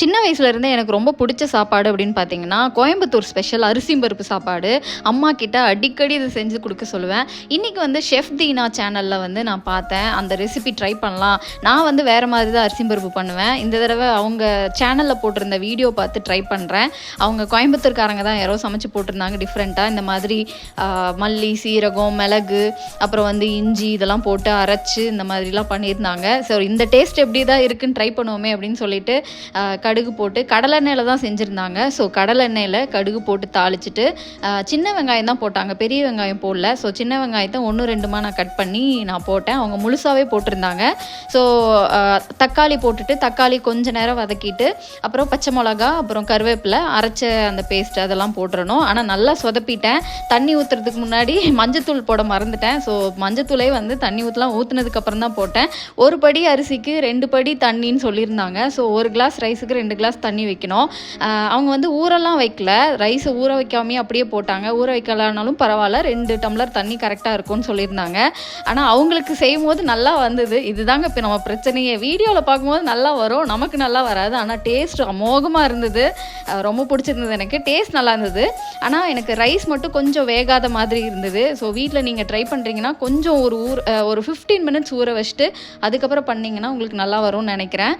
சின்ன வயசுலேருந்தே எனக்கு ரொம்ப பிடிச்ச சாப்பாடு அப்படின்னு பார்த்தீங்கன்னா கோயம்புத்தூர் ஸ்பெஷல் அரிசி பருப்பு சாப்பாடு. அம்மா கிட்ட அடிக்கடி இதை செஞ்சு கொடுக்க சொல்லுவேன். இன்றைக்கி வந்து ஷெஃப் தீனா சேனலில் வந்து நான் பார்த்தேன். அந்த ரெசிபி ட்ரை பண்ணலாம். நான் வந்து வேறு மாதிரி தான் அரிசி பருப்பு பண்ணுவேன். இந்த தடவை அவங்க சேனலில் போட்டிருந்த வீடியோ பார்த்து ட்ரை பண்ணுறேன் அவங்க கோயம்புத்தூர்காரங்க தான் யாரோ சமைச்சு போட்டிருந்தாங்க டிஃப்ரெண்ட்டாக இந்த மாதிரி மல்லி சீரகம் மிளகு அப்புறம் வந்து இஞ்சி இதெல்லாம் போட்டு அரைச்சு இந்த மாதிரிலாம் பண்ணியிருந்தாங்க. ஸோ இந்த டேஸ்ட் எப்படி தான் இருக்குன்னு ட்ரை பண்ணுவோமே அப்படின்னு சொல்லிட்டு கடுகு போட்டு கடலெண்ணெயில் தான் செஞ்சுருந்தாங்க. ஸோ கடலெண்ணெயில் கடுகு போட்டு தாளிச்சிட்டு சின்ன வெங்காயம் தான் போட்டாங்க. பெரிய வெங்காயம் போடல. ஸோ சின்ன வெங்காயத்தை ஒன்று ரெண்டுமா நான் கட் பண்ணி நான் போட்டேன். அவங்க முழுசாகவே போட்டிருந்தாங்க. ஸோ தக்காளி போட்டுட்டு தக்காளி கொஞ்ச நேரம் வதக்கிட்டு அப்புறம் பச்சை மிளகா அப்புறம் கருவேப்பிலை அரைச்ச அந்த பேஸ்ட் அதெல்லாம் போட்டுறணும். ஆனால் நல்லா சொதப்பிட்டேன். தண்ணி ஊற்றுறதுக்கு முன்னாடி மஞ்சத்தூள் போட மறந்துட்டேன். ஸோ மஞ்சத்தூளே வந்து தண்ணி ஊற்றலாம் ஊற்றுனதுக்கப்புறம் தான் போட்டேன். ஒரு படி அரிசிக்கு ரெண்டு படி தண்ணின்னு சொல்லியிருந்தாங்க. ஸோ ஒரு கிளாஸ் ரைஸுக்கு ரெண்டு கிளாஸ் தண்ணி வைக்கணும். அவங்க வந்து ஊரெல்லாம் வைக்கல. ரைஸை ஊற வைக்காமே அப்படியே போட்டாங்க. ஊற வைக்கலனாலும் பரவாயில்ல. ரெண்டு டம்ளர் தண்ணி கரெக்டாக இருக்கும்னு சொல்லியிருந்தாங்க. ஆனால் அவங்களுக்கு செய்யும் போது நல்லா வந்தது. இதுதாங்க இப்போ நம்ம பிரச்சனையே. வீடியோவில் பார்க்கும்போது நல்லா வரும். நமக்கு நல்லா வராது. ஆனால் டேஸ்ட் அமோகமாக இருந்தது. ரொம்ப பிடிச்சிருந்தது எனக்கு. டேஸ்ட் நல்லா இருந்தது. ஆனால் எனக்கு ரைஸ் மட்டும் கொஞ்சம் வேகாத மாதிரி இருந்தது. ஸோ வீட்டில் நீங்கள் ட்ரை பண்ணுறீங்கன்னா கொஞ்சம் ஒரு ஊர் ஒரு ஃபிஃப்டீன் மினிட்ஸ் ஊற வச்சுட்டு அதுக்கப்புறம் பண்ணிங்கன்னா உங்களுக்கு நல்லா வரும்னு நினைக்கிறேன்.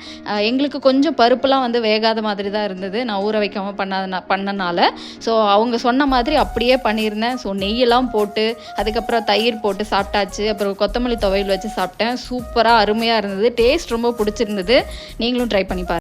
எங்களுக்கு கொஞ்சம் பருப்புலாம் வந்து வேகாத மாதிரி தான் இருந்தது. நான் ஊற வைக்காமல் பண்ணாத பண்ணனால. ஸோ அவங்க சொன்ன மாதிரி அப்படியே பண்ணியிருந்தேன். ஸோ நெய்யெல்லாம் போட்டு அதுக்கப்புறம் தயிர் போட்டு சாப்பிட்டாச்சு. அப்புறம் கொத்தமல்லி துவையல் வச்சு சாப்பிட்டேன். சூப்பராக அருமையாக இருந்தது. டேஸ்ட் ரொம்ப பிடிச்சிருந்தது. நீங்களும் ட்ரை பண்ணி பாருங்கள்